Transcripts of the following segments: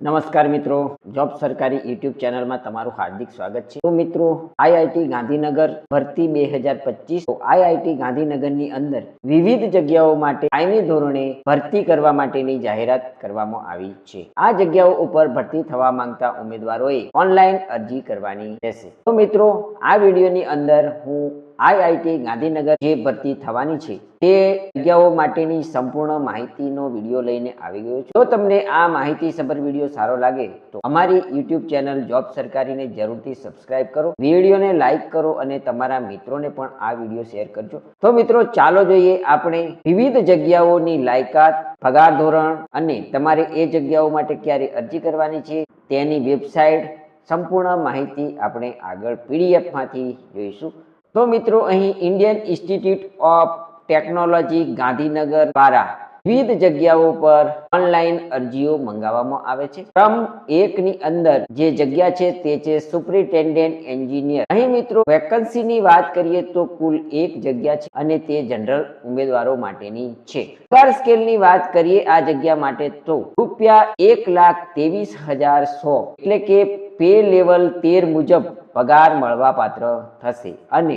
નમસ્કાર મિત્રો, જોબ સરકારી યુટ્યુબ ચેનલમાં તમારું હાર્દિક સ્વાગત છે. તો મિત્રો, આઈઆઈટી ગાંધીનગર ભરતી બે હજાર પચીસ આઈઆઈટી ગાંધીનગરની અંદર વિવિધ જગ્યાઓ માટે કાયમી ધોરણે ભરતી કરવા માટેની જાહેરાત કરવામાં આવી છે. આ જગ્યાઓ ઉપર ભરતી થવા માંગતા ઉમેદવારોએ ઓનલાઈન અરજી કરવાની રહેશે. તો મિત્રો, આ વિડીયોની અંદર હું આઈઆઈટી ગાંધીનગર જે ભરતી થવાની છે, તે જગ્યાઓ માટેની સંપૂર્ણ માહિતીનો વીડિયો લઈને આવી ગયો છું. જો તમને આ માહિતી સભર વીડિયો સારો લાગે, તો અમારી યુટ્યુબ ચેનલ જોબ સરકારીને જરૂરથી સબસ્ક્રાઇબ કરો. વિડીયોને લાઇક કરો અને તમારા મિત્રોને પણ આ વીડિયો શેર કરજો. તો મિત્રો, ચાલો જોઈએ આપણે વિવિધ જગ્યાઓની લાયકાત, પગાર ધોરણ અને તમારે એ જગ્યાઓ માટે ક્યારે અરજી કરવાની છે, તેની વેબસાઇટ સંપૂર્ણ માહિતી આપણે આગળ પીડીએફમાંથી જોઈશું. તો મિત્રો અહીં Indian Institute of Technology Gandhinagar દ્વારા વિવિધ જગ્યાઓ પર ઓનલાઈન અરજીઓ મંગાવવામાં આવે છે. ક્રમ એક ની અંદર જે જગ્યા છે તે છે સુપ્રિન્ટેન્ડન્ટ એન્જિનિયર. અહીં મિત્રો વેકન્સીની વાત કરીએ તો કુલ એક જગ્યા છે અને તે જનરલ ઉમેદવારો માટેની છે. પગાર સ્કેલની વાત કરીએ આ જગ્યા માટે તો રૂપિયા એક લાખ ત્રેવીસ હજાર સો એટલે કે પે લેવલ તેર મુજબ પગાર મળવા પાત્ર થશે અને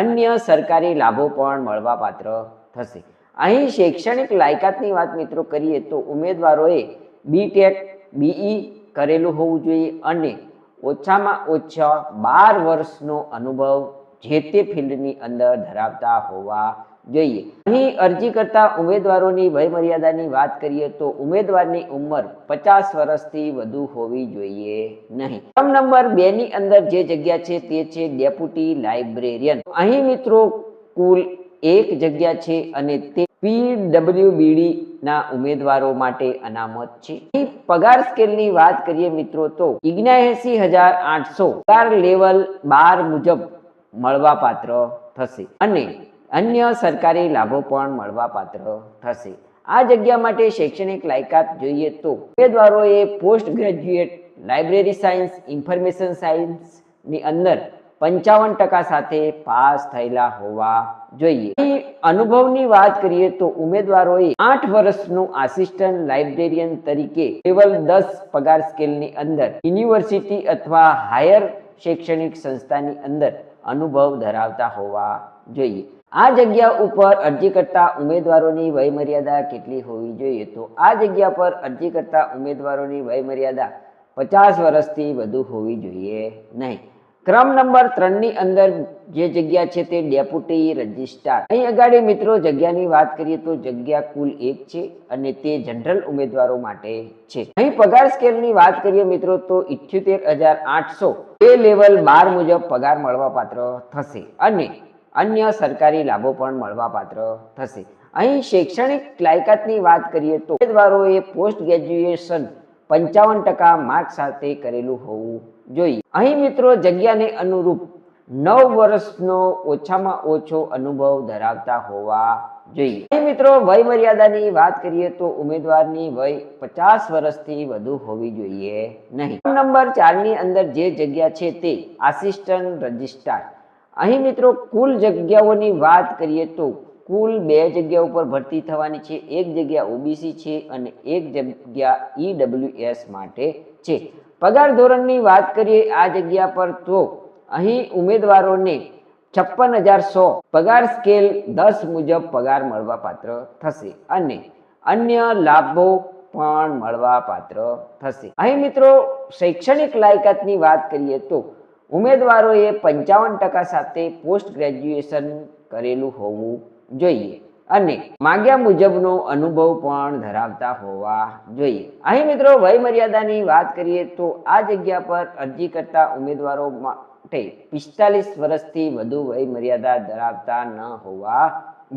અન્ય સરકારી લાભો પણ મળવા પાત્ર થશે. અહીં શૈક્ષણિક લાયકાતની વાત મિત્રો કરીએ તો ઉમેદવારોએ બીટેક બીઈ કરેલું હોવું જોઈએ અને ઓછામાં ઓછા બાર વર્ષનો અનુભવ જે તે ફિલ્ડની અંદર ધરાવતા હોવા જોઈએ. અહીં અરજી કરતા ઉમેદવારોની વયમર્યાદાની વાત કરીએ તો ઉમેદવારની ઉંમર પચાસ વર્ષથી વધુ હોવી જોઈએ નહીં. ક્રમ નંબર બે ની અંદર જે જગ્યા છે તે છે ડેપ્યુટી લાઇબ્રેરિયન. અહીં મિત્રો કુલ એક જગ્યા છે અને તે પીડબ્લ્યુબીડી ના ઉમેદવારો માટે અનામત છે. પગાર સ્કેલની વાત કરીએ મિત્રો તો ઇગ્નાએસી હજાર આઠસો પગાર લેવલ બાર મુજબ મળવા પાત્ર થશે અને અન્ય સરકારી લાભો પણ મળવા પાત્ર થશે. આ જગ્યા માટે શૈક્ષણિક લાયકાત જોઈએ તો ઉમેદવારોએ post graduate library science, information સાયન્સની અંદર પંચાવન ટકા સાથે પાસ થયેલા હોવા જોઈએ. અનુભવની વાત કરીએ તો ઉમેદવારોએ આઠ વર્ષનું આસિસ્ટન્ટ લાઇબ્રેરિયન તરીકે લેવલ દસ પગાર સ્કેલની અંદર યુનિવર્સિટી અથવા હાયર શૈક્ષણિક સંસ્થાની અંદર અનુભવ ધરાવતા હોવા જોઈએ. આ જગ્યા ઉપર અરજી કરતા ઉમેદવારોની વયમર્યાદા કેટલી હોવી જોઈએ? તો આ જગ્યા પર અરજી કરતા ઉમેદવારોની વયમર્યાદા પચાસ વર્ષથી વધુ હોવી જોઈએ નહીં. ક્રમ નંબર ત્રણની અંદર જે જગ્યા છે તે ડેપ્યુટી રજિસ્ટ્રાર. અહીં અગાડી મિત્રો જગ્યાની વાત કરીએ તો જગ્યા કુલ એક છે અને તે જનરલ ઉમેદવારો માટે છે. અહીં પગાર સ્કેલની વાત કરીએ મિત્રો તો ઇઠ્યોતેર હજાર આઠસો બે લેવલ બાર મુજબ પગાર મળવા પાત્ર થશે અને અન્ય સરકારી લાભો પણ મળવા પાત્ર થશે. અહીં શૈક્ષણિક લાયકાતની વાત કરીએ તો ઉમેદવારોએ પોસ્ટ ગ્રેજ્યુએશન પંચાવન ટકા માર્ક સાથે કરેલું હોવું જોઈએ અહીં મિત્રો જગ્યાને અનુરૂપ નવ વર્ષનો ઓછામાં ઓછો અનુભવ ધરાવતા હોવા જોઈએ. અહીં મિત્રો વય મર્યાદાની વાત કરીએ તો ઉમેદવારની વય પચાસ વર્ષથી વધુ હોવી જોઈએ નહીં. નંબર ચારની અંદર જે જગ્યા છે તે આસિસ્ટન્ટ રજિસ્ટ્રાર. અહીં મિત્રો કુલ જગ્યાઓની વાત કરીએ તો કુલ બે જગ્યા ઉપર ભરતી થવાની છે. એક જગ્યા ઓબીસી છે અને એક જગ્યા ઈડબ્લ્યુએસ માટે છે. પગાર ધોરણની વાત કરીએ આ જગ્યા પર તો અહીં ઉમેદવારોને છપ્પન હજાર સો પગાર સ્કેલ દસ મુજબ પગાર મળવા પાત્ર થશે અને અન્ય લાભો પણ મળવા પાત્ર થશે. અહીં મિત્રો શૈક્ષણિક લાયકાતની વાત કરીએ તો ઉમેદવારોએ પંચાવન ટકા સાથે પોસ્ટ ગ્રેજ્યુએશન કરેલું હોવું જોઈએ. અને માગ્યા મુજબનો અનુભવ પણ ધરાવતા હોવા જોઈએ. અહીં મિત્રો વય મર્યાદાની વાત કરીએ તો આ જગ્યા પર અરજી કરતા ઉમેદવારો માટે પિસ્તાલીસ વર્ષથી વધુ વય મર્યાદા ધરાવતા ન હોવા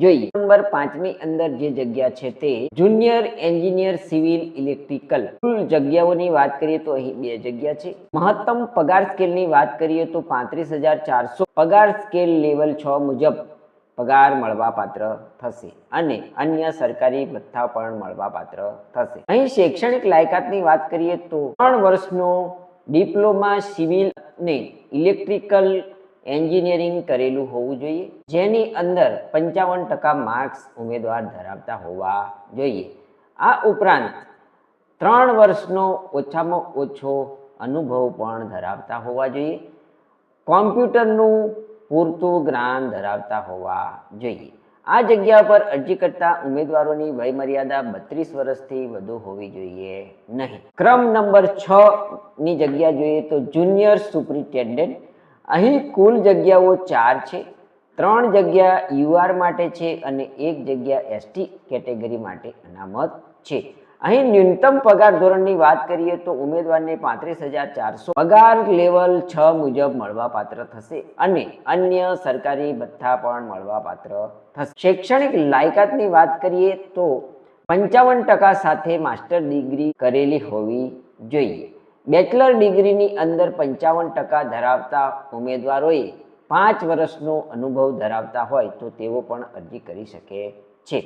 જોઈએ. નંબર પાંચમી અંદર જે જગ્યા છે તે જુનિયર એન્જિનિયર સિવિલ ઇલેક્ટ્રિકલ. કુલ જગ્યાઓની વાત કરીએ તો અહીં બે જગ્યા છે. મહત્તમ પગાર સ્કેલની વાત કરીએ તો પાંત્રીસ હજાર ચારસો પગાર સ્કેલ લેવલ છ મુજબ પગાર મળવાપાત્ર થશે અને અન્ય સરકારી ભથ્થા પણ મળવાપાત્ર થશે. અહીં શૈક્ષણિક લાયકાતની વાત કરીએ તો ત્રણ વર્ષનો ડિપ્લોમા સિવિલ ને ઇલેક્ટ્રિકલ એન્જિનિયરિંગ કરેલું હોવું જોઈએ, જેની અંદર પંચાવન ટકા માર્ક્સ ઉમેદવાર ધરાવતા હોવા જોઈએ. આ ઉપરાંત ત્રણ વર્ષનો ઓછામાં ઓછો અનુભવ પણ ધરાવતા હોવા જોઈએ. કોમ્પ્યુટરનું પૂરતું જ્ઞાન ધરાવતા હોવા જોઈએ. આ જગ્યા પર અરજી કરતા ઉમેદવારોની વયમર્યાદા બત્રીસ વર્ષથી વધુ હોવી જોઈએ નહીં. ક્રમ નંબર છ ની જગ્યા જોઈએ તો જુનિયર સુપ્રિન્ટેન્ડન્ટ. અહીં કુલ જગ્યાઓ ચાર છે, ત્રણ જગ્યા યુઆર માટે છે અને એક જગ્યા એસટી કેટેગરી માટે અનામત છે. અહીં ન્યૂનતમ પગાર ધોરણની વાત કરીએ તો ઉમેદવારને પાંત્રીસ હજાર ચારસો પગાર લેવલ છ મુજબ મળવાપાત્ર થશે અને અન્ય સરકારી ભથ્થા પણ મળવાપાત્ર થશે. શૈક્ષણિક લાયકાતની વાત કરીએ તો પંચાવન ટકા સાથે માસ્ટર ડિગ્રી કરેલી હોવી જોઈએ. બેચલર ડિગ્રીની અંદર પંચાવન ટકા ધરાવતા ઉમેદવારોએ પાંચ વર્ષનો અનુભવ ધરાવતા હોય તો તેઓ પણ અરજી કરી શકે છે.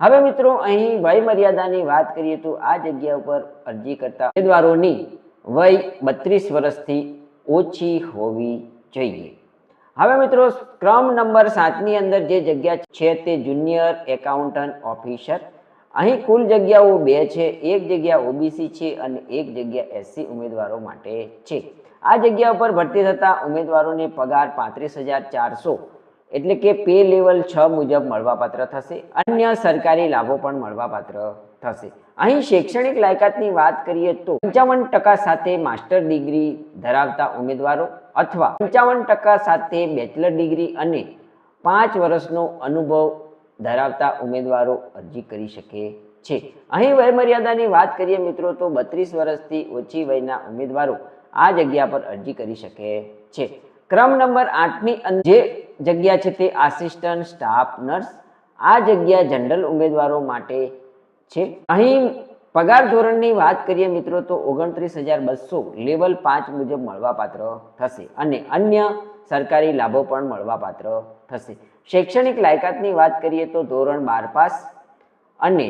હવે મિત્રો, અહીં વય મર્યાદાની વાત કરીએ તો આ જગ્યા ઉપર અરજી કરતા ઉમેદવારોની વય બત્રીસ વર્ષથી ઓછી હોવી જોઈએ. હવે મિત્રો, ક્રમ નંબર સાતની અંદર જે જગ્યા છે તે જુનિયર એકાઉન્ટન્ટ ઓફિસર. અહીં કુલ જગ્યાઓ બે છે, એક જગ્યા ઓબીસી છે અને એક જગ્યા એસસી ઉમેદવારો માટે છે. આ જગ્યા ઉપર ભરતી થતા ઉમેદવારોને પગાર પાંત્રીસ હજાર ચારસો એટલે કે પે લેવલ છ મુજબ મળવાપાત્ર થશે. અન્ય સરકારી લાભો પણ મળવાપાત્ર થશે. અહીં શૈક્ષણિક લાયકાતની વાત કરીએ તો પંચાવન ટકા સાથે માસ્ટર ડિગ્રી ધરાવતા ઉમેદવારો અથવા પંચાવન ટકા સાથે બેચલર ડિગ્રી અને પાંચ વર્ષનો અનુભવ ધરાવતા ઉમેદવારો અરજી કરી શકે છે. અહીં વયમર્યાદાની વાત કરીએ મિત્રો તો બત્રીસ વર્ષથી ઓછી વયના ઉમેદવારો આ જગ્યા પર અરજી કરી શકે છે. ક્રમ નંબર આઠની અંદર જે જગ્યા છે તે આસિસ્ટન્ટ સ્ટાફ નર્સ. આ જગ્યા જનરલ ઉમેદવારો માટે છે. અહીં પગાર ધોરણની વાત કરીએ મિત્રો, તો ઓગણત્રીસ હજાર બસો લેવલ પાંચ મુજબ મળવાપાત્ર થશે અને અન્ય સરકારી લાભો પણ મળવાપાત્ર થશે. શૈક્ષણિક લાયકાતની વાત કરીએ તો ધોરણ બાર પાસ અને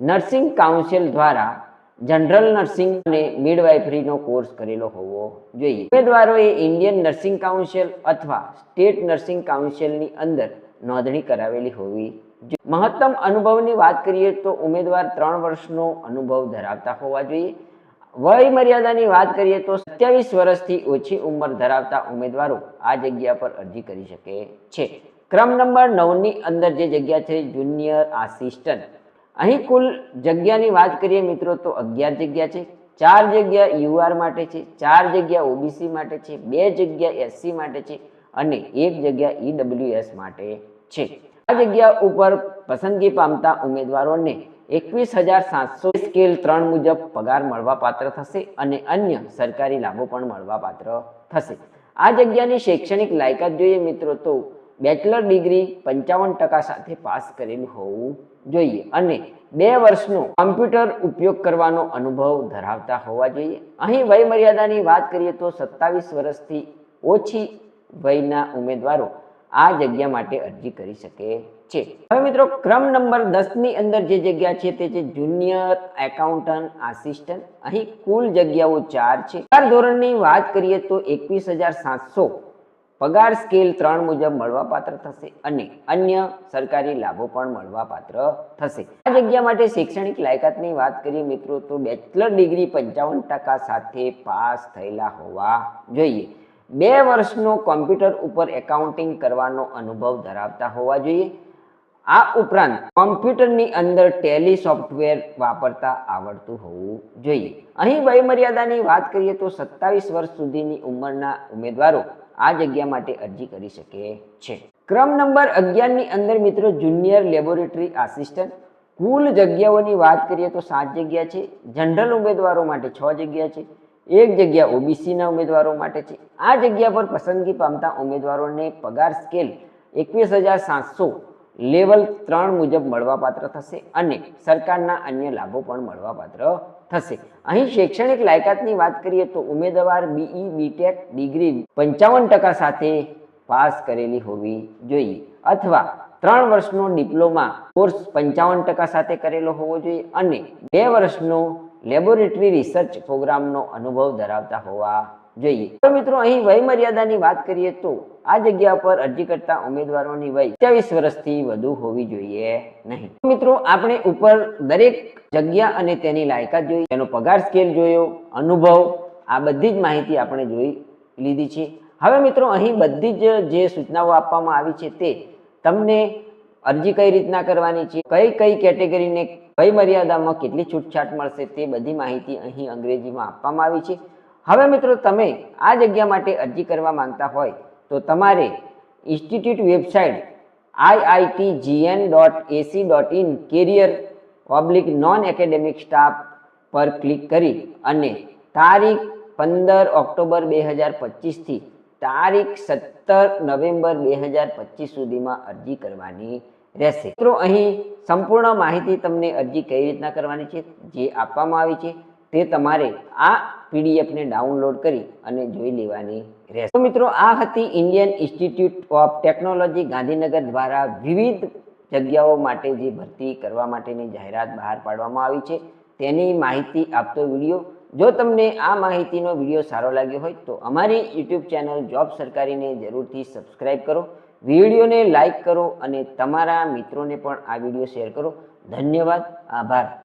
નર્સિંગ કાઉન્સિલ દ્વારા જનરલ નર્સિંગ અને મિડવાઇફરીનો કોર્સ કરેલો હોવો જોઈએ. ઉમેદવારોએ ઇન્ડિયન નર્સિંગ કાઉન્સિલ અથવા સ્ટેટ નર્સિંગ કાઉન્સિલની અંદર નોંધણી કરાવેલી હોવી જોઈએ મહત્તમ અનુભવની વાત કરીએ તો ઉમેદવાર ત્રણ વર્ષનો અનુભવ ધરાવતા હોવા જોઈએ. વય મર્યાદાની વાત કરીએ તો સત્યાવીસ વર્ષથી ઓછી ઉંમર ધરાવતા ઉમેદવારો આ જગ્યા પર અરજી કરી શકે છે. ક્રમ નંબર નવની અંદર જે જગ્યા છે, જુનિયર આસિસ્ટન્ટ. અહીં કુલ જગ્યાની વાત કરીએ મિત્રો તો અગિયાર જગ્યા છે, ચાર જગ્યા યુઆર માટે છે, ચાર જગ્યા ઓબીસી માટે છે, બે જગ્યા એસસી માટે છે અને એક જગ્યા ઈડબ્લ્યુએસ માટે છે. આ જગ્યા ઉપર પસંદગી પામતા ઉમેદવારોને એકવીસ હજાર સાતસો સ્કેલ ત્રણ મુજબ પગાર મળવા પાત્ર થશે અને અન્ય સરકારી લાભો પણ મળવા પાત્ર થશે. આ જગ્યાની શૈક્ષણિક લાયકાત જોઈએ મિત્રો તો બેચલર ડિગ્રી પંચાવન ટકા સાથે પાસ કરેલું હોવું જોઈએ અને બે વર્ષનો કમ્પ્યુટર ઉપયોગ કરવાનો અનુભવ ધરાવતા હોવા જોઈએ. અહીં વયમર્યાદાની વાત કરીએ તો સત્તાવીસ વર્ષથી ઓછી વયના ઉમેદવારો આ જગ્યા માટે અરજી કરી શકે છે. હવે મિત્રો, ક્રમ નંબર દસની અંદર જે જગ્યા છે તે છે જુનિયર એકાઉન્ટન્ટ આસિસ્ટન્ટ. અહીં કુલ જગ્યાઓ ચાર છે. ચાર ધોરણની વાત કરીએ તો એકવીસ હજાર સાતસો પગાર સ્કેલ ત્રણ મુજબ મળવાપાત્ર થશે અને અન્ય સરકારી લાભો પણ મળવાપાત્ર થશે. આ જગ્યા માટે શૈક્ષણિક લાયકાતની વાત કરીએ મિત્રો, તો બેચલર ડિગ્રી પંચાવન ટકા સાથે પાસ થયેલા હોવા જોઈએ. બે વર્ષનો કોમ્પ્યુટર ઉપર એકાઉન્ટિંગ કરવાનો અનુભવ ધરાવતા હોવા જોઈએ. આ ઉપરાંત કોમ્પ્યુટરની અંદર ટેલી સોફ્ટવેર વાપરતા આવડતું હોવું જોઈએ. અહીં વયમર્યાદાની વાત કરીએ તો સત્તાવીસ વર્ષ સુધીની ઉંમરના ઉમેદવારો આ જગ્યા માટે અરજી કરી શકે છે. ક્રમ નંબર અગિયારની અંદર મિત્રો જુનિયર લેબોરેટરી આસિસ્ટન્ટ. કુલ જગ્યાઓની વાત કરીએ તો સાત જગ્યા છે. જનરલ ઉમેદવારો માટે છ જગ્યા છે. એક જગ્યા ઓબીસીના ઉમેદવારો માટે છે. આ જગ્યા પર પસંદગી પામતા ઉમેદવારોને પગાર સ્કેલ એકવીસ હજાર સાતસો લેવલ ત્રણ મુજબ મળવાપાત્ર થશે અને સરકારના અન્ય લાભો પણ મળવાપાત્ર થશે. અહીં શૈક્ષણિક લાયકાતની વાત કરીએ તો ઉમેદવાર બીઈ બીટેક ડિગ્રી પંચાવન ટકા સાથે પાસ કરેલી હોવી જોઈએ અથવા ત્રણ વર્ષનો ડિપ્લોમા કોર્સ પંચાવન ટકા સાથે કરેલો હોવો જોઈએ અને બે વર્ષનો લેબોરેટરી રિસર્ચ પ્રોગ્રામનો અનુભવ ધરાવતા હોવા જોઈએ. તો મિત્રો, અહીં વય મર્યાદાની વાત કરીએ તો આ જગ્યા પર અરજી કરતા ઉમેદવારોની વય સત્યાવીસ વર્ષથી વધુ હોવી જોઈએ નહીં. મિત્રો, આપણે ઉપર દરેક જગ્યા અને તેની લાયકાત જોઈ, તેનો પગાર સ્કેલ જોયો, અનુભવ, આ બધી જ માહિતી આપણે જોઈ લીધી છે. હવે મિત્રો, અહીં બધી જ જે સૂચનાઓ આપવામાં આવી છે તે તમને અરજી કઈ રીતના કરવાની છે, કઈ કઈ કેટેગરીને કઈ મર્યાદામાં કેટલી છૂટછાટ મળશે તે બધી માહિતી અહીં અંગ્રેજીમાં આપવામાં આવી છે. હવે મિત્રો, તમે આ જગ્યા માટે અરજી કરવા માંગતા હોય તો તમારે institute website IIT GN dot AC dot in career public non academic staff પર ક્લિક કરી અને તારીખ પંદર ઓક્ટોબર બે હજાર પચીસથી તારીખ સત્તર નવેમ્બર બે હજાર પચીસ સુધીમાં અરજી કરવાની રહેશે. મિત્રો, અહીં સંપૂર્ણ માહિતી તમને અરજી કઈ રીતના કરવાની છે? જે આપવામાં આવી છે? તે તમારે આ પીડીએફને ડાઉનલોડ કરી અને જોઈ લેવાની રહેશે. મિત્રો, આ હતી Indian Institute of Technology Gandhinagar દ્વારા વિવિધ જગ્યાઓ માટે જે ભરતી કરવા માટેની જાહેરાત બહાર પાડવામાં આવી છે. તેની માહિતી આપતો વીડિયો. જો તમને આ માહિતીનો વીડિયો સારો લાગ્યો હોય તો અમારી યુટ્યુબ ચેનલ જોબ સરકારીને જરૂરથી સબસ્ક્રાઇબ કરો. વિડીયોને લાઈક કરો અને તમારા મિત્રોને પણ આ વીડિયો શેર કરો. ધન્યવાદ. આભાર.